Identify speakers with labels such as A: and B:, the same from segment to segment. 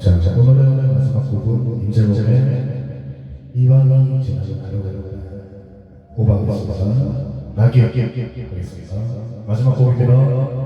A: 자, 자 오늘의 마지막 곡은 임재범의 이방이 지나지 않으려고 5번, 5번, 5번. 하겠습니다. 마지막 곡입니다.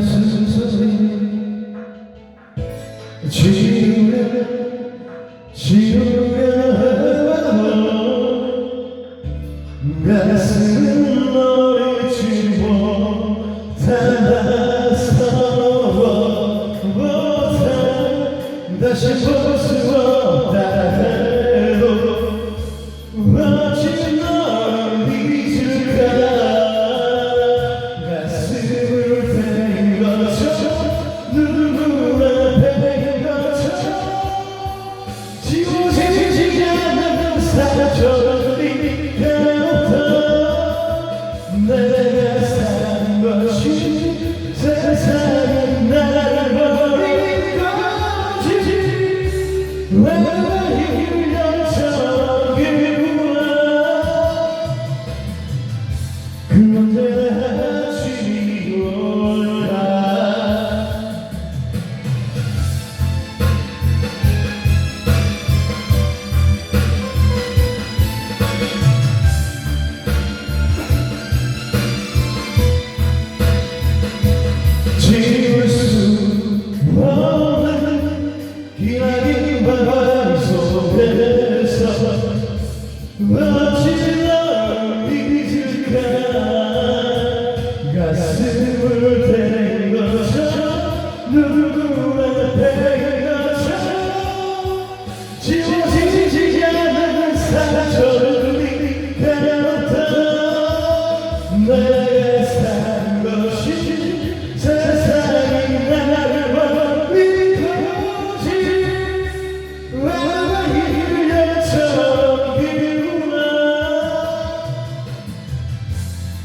A: 기억해주세요 지금 지 Wherever you Whoa.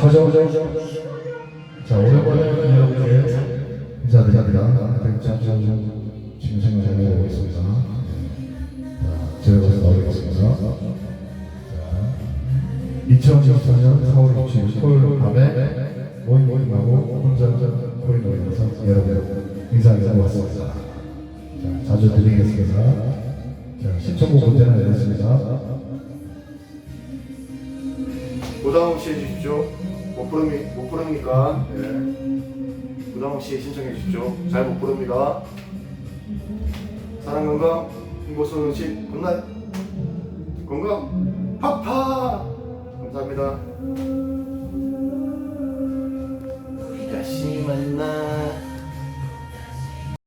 A: 자, 오랜만에 여러분께 인사드립니다. 지금 생각해. 자, 제가 먼저 나오겠습니다. 자, 2024년 4월 27일 토요일 밤에 모임 모임하고 혼자 코인 모임에서 여러분 인사드리고 왔습니다. 자, 자주 드리겠습니다. 자, 신청곡 문제는 내렸습니다.
B: 고다홍 씨 해주십시오. 못 부릅니 못 부릅니까? 네. 고다홍 씨 신청해 주십시오. 잘 못 부릅니다. 사랑 건강 홍보선 씨 굿나잇 건강 파파 감사합니다. 다시 만나